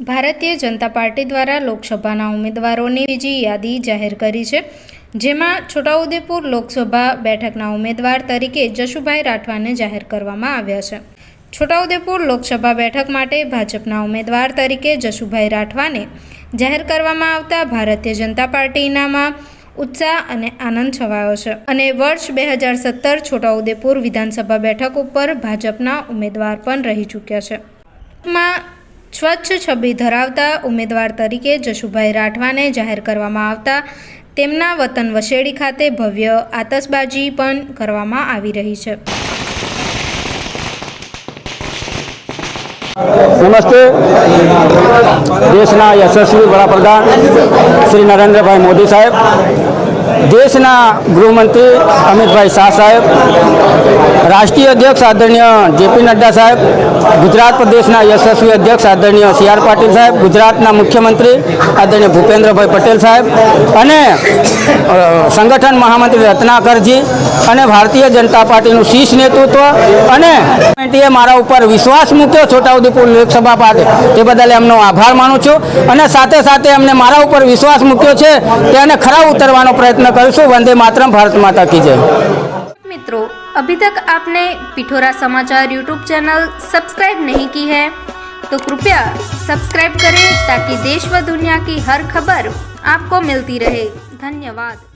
Bharatiya Janata party દ્વારા લોકસભાના ઉમેદવારોની બીજી યાદી જાહેર કરી છે, જેમાં છોટાઉદેપુર લોકસભા બેઠકના ઉમેદવાર તરીકે જશુભાઈ રાઠવાને જાહેર કરવામાં આવ્યા છે. છોટાઉદેપુર લોકસભા બેઠક માટે ભાજપના ઉમેદવાર તરીકે જશુભાઈ રાઠવાને જાહેર કરવામાં આવતા ભારતીય જનતા પાર્ટીનામાં ઉત્સાહ અને આનંદ છવાયો છે અને વર્ષ બે હજાર સત્તર છોટાઉદેપુર વિધાનસભા બેઠક ઉપર ભાજપના ઉમેદવાર પણ રહી ચૂક્યા છે. માં સ્વચ્છ છબી ધરાવતા ઉમેદવાર તરીકે જશુભાઈ રાઠવાને જાહેર કરવામાં આવતા તેમના વતન વશેડી ખાતે ભવ્ય આતશબાજી પણ કરવામાં આવી રહી છે. નમસ્તે. દેશના યશસ્વી વડાપ્રધાન શ્રી નરેન્દ્રભાઈ મોદી સાહેબ. દેશના ગૃહમંત્રી અમિતભાઈ શાહ સાહેબ, રાષ્ટ્રીય અધ્યક્ષ આદરણીય જેપી નડ્ડા સાહેબ, ગુજરાત પ્રદેશના યશસ્વી અધ્યક્ષ આદરણીય સી આર પાટીલ સાહેબ, ગુજરાતના મુખ્યમંત્રી આદરણીય ભૂપેન્દ્રભાઈ પટેલ સાહેબ અને સંગઠન મહામંત્રી રત્નાકરજી અને ભારતીય જનતા પાર્ટીનું શીર્ષ નેતૃત્વ અને એ મારા ઉપર વિશ્વાસ મૂક્યો છોટાઉદેપુર લોકસભા પાસે તે બદલ એમનો આભાર માનું છું અને સાથે સાથે એમને મારા ઉપર વિશ્વાસ મૂક્યો છે તેને ખરા ઉતરવાનો પ્રયત્ન કરીશું વંદે માતરમ ભારત માતા કી જય मित्रों अभी तक आपने पिठोरा समाचार यूट्यूब चैनल सब्सक्राइब नहीं की है तो कृपया सब्सक्राइब करें ताकि देश व दुनिया की हर खबर आपको मिलती रहे धन्यवाद